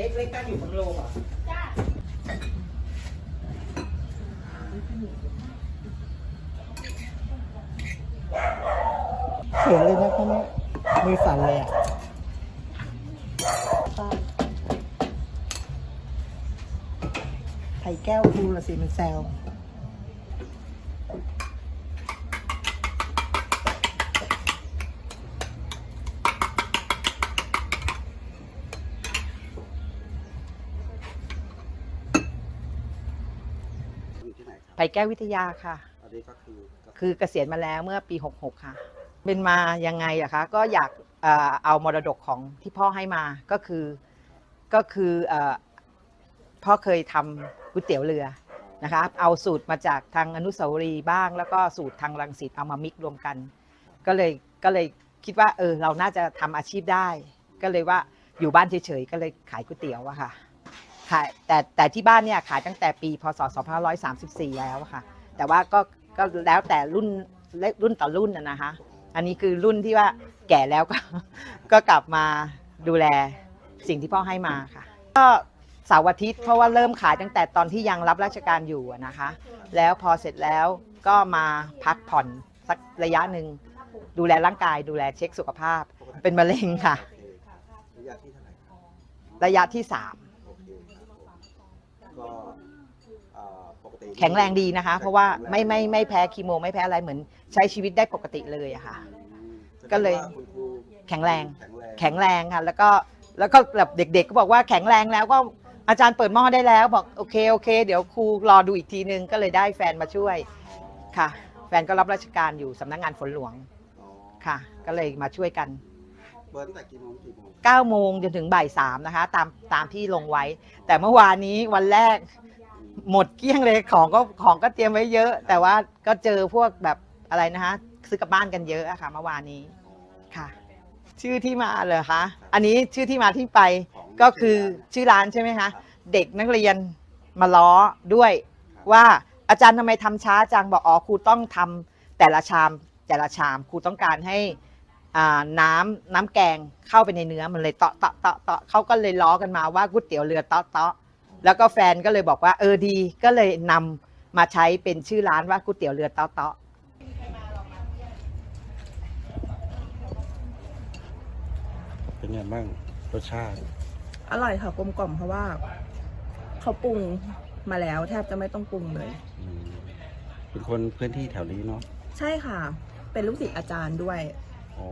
ล็กเล็กตั้งอยู่บางโลเหรอเสียเลยนะคะเนี่ยมือสั่นเลยอะไข่แก้วครูละสิมันแซว อยู่ที่ไหนครับไผ่แก้ววิทยาค่ะ อันนี้ก็คือก็คือเกษียณมาแล้วเมื่อปี 66 ค่ะ เป็นมายังไงอะคะก็อยากเอ่อเอามรดกของที่พ่อให้มาก็คือก็คือเอ่อพ่อเคยทำก๋วยเตี๋ยวเรือนะคะเอาสูตรมาจากทางอนุสาวรีย์บ้าง แล้วก็สูตรทางรังสิตเอามามิกรวมกัน ก็เลยก็เลยคิดว่าเออเราน่าจะทำอาชีพได้ ก็เลยว่าอยู่บ้านเฉยๆก็เลยขายก๋วยเตี๋ยวอะค่ะ ขายแต่แต่ที่บ้านเนี่ยขายตั้งแต่ปีพศ 2534 แล้วอะค่ะ แต่ว่าก็ก็แล้วแต่รุ่นเล็กรุ่นต่อรุ่นนะนะคะ อันนี้คือรุ่นที่ว่าแก่แล้วก็ก็กลับมาดูแลสิ่งที่พ่อให้มาค่ะ ก็เสาร์อาทิตย์เพราะว่าเริ่มขายตั้งแต่ตอนที่ยังรับราชการอยู่อะนะคะ แล้วพอเสร็จแล้วก็มาพักผ่อนสักระยะหนึ่งดูแลร่างกายดูแลเช็คสุขภาพ เป็นมะเร็งค่ะโอเคระยะที่เท่าไก็เอ่อปกติแข็งแรงดีนะคะ เพราะว่าไม่ไม่ไม่แพ้คีโม ไม่แพ้อะไรเหมือนใช้ชีวิตได้ปกติเลยอะค่ะอืมก็เลยแสดงว่าคุณครูแข็งแรงแข็งแรง แข็งแรงค่ะ แล้วก็แล้วก็แบบเด็กๆก็บอกว่าแข็งแรงแล้วก็อาจารย์เปิดหม้อได้แล้วบอกโอเคโอเค เดี๋ยวครูรอดูอีกทีนึงก็เลยได้แฟนมาช่วยค่ะ แฟนก็รับราชการอยู่สำนักงานฝนหลวงอ๋อค่ะ ก็เลยมาช่วยกัน เปิดตั้งแต่กี่โมงกี่โมง9โมงจนถึงบ่ายสามนะคะ ตามตามที่ลงไว้ แต่เมื่อวานนี้วันแรกหมดเกลี้ยงเลยของก็ของก็เตรียมไว้เยอะ แต่ว่าก็เจอพวกแบบอะไรนะคะซื้อกลับบ้านกันเยอะอะค่ะเมื่อวานนี้อ๋อค่ะ ชื่อที่มาเลยคะอันนี้ชื่อที่มาที่ไปของก็คือชื่อร้านใช่ไหมคะเด็กนักเรียนมาล้อด้วยว่าอาจารย์ทำไมทำช้าจังบอกอ๋อครูต้องทำแต่ละชามแต่ละชามครูต้องการให้ อ่าน้ำน้ำแกงเข้าไปในเนื้อมันเลยเตาะเตาะเตาะเตาะเขาก็เลยล้อกันมาว่าก๋วยเตี๋ยวเรือเตาะเตาะแล้วก็แฟนก็เลยบอกว่าเออดีก็เลยนำมาใช้เป็นชื่อร้านว่าก๋วยเตี๋ยวเรือเตาะเตาะเป็นไงบ้างรสชาติ อร่อยค่ะกลมกล่อมเพราะว่า เขาปรุงมาแล้วแทบจะไม่ต้องปรุงเลยอืมเป็นคนพื้นที่แถวนี้เนาะใช่ค่ะ เป็นลูกศิษย์อาจารย์ด้วย อ๋อ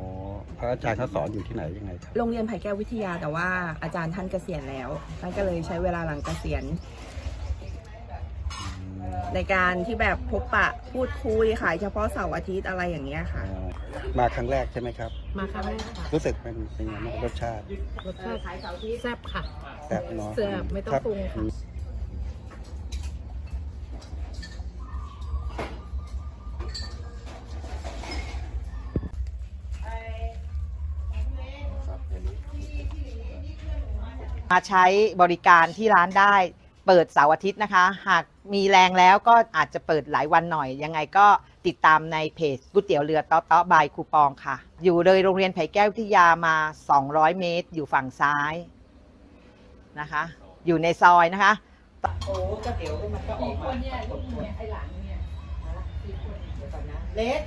พระอาจารย์เขาสอนอยู่ที่ไหนยังไงครับ โรงเรียนไผ่แก้ววิทยาแต่ว่าอาจารย์ท่านเกษียณแล้วท่านก็เลยใช้เวลาหลังเกษียณอืมในการที่แบบพบปะพูดคุยขายเฉพาะเสาร์อาทิตย์อะไรอย่างเงี้ยอ๋ค่ะอมาครั้งแรกใช่ไหมครับ มาครั้งแรกค่ะรู้สึกเป็นเป็นไงบ้างรสชาติรสชาติแซ่บค่ะ แซ่บเนาะแซ่บไม่ต้องครับปรุงค่ะ มาใช้บริการที่ร้านได้เปิดเสาร์อาทิตย์นะคะ หากมีแรงแล้วก็อาจจะเปิดหลายวันหน่อย ยังไงก็ติดตามในเพจก๋วยเตี๋ยวเรือเต๊ะเต๊ะบายคูปองค่ะ อยู่เลยโรงเรียนไผ่แก้ววิทยามา 200 เมตร อยู่ฝั่งซ้ายนะคะ อยู่ในซอยนะคะโอ้ก็เดี๋ยวมันก็ออกมาไอ้หลังเนี่ยเดี๋ยวก่อนนะเล็ก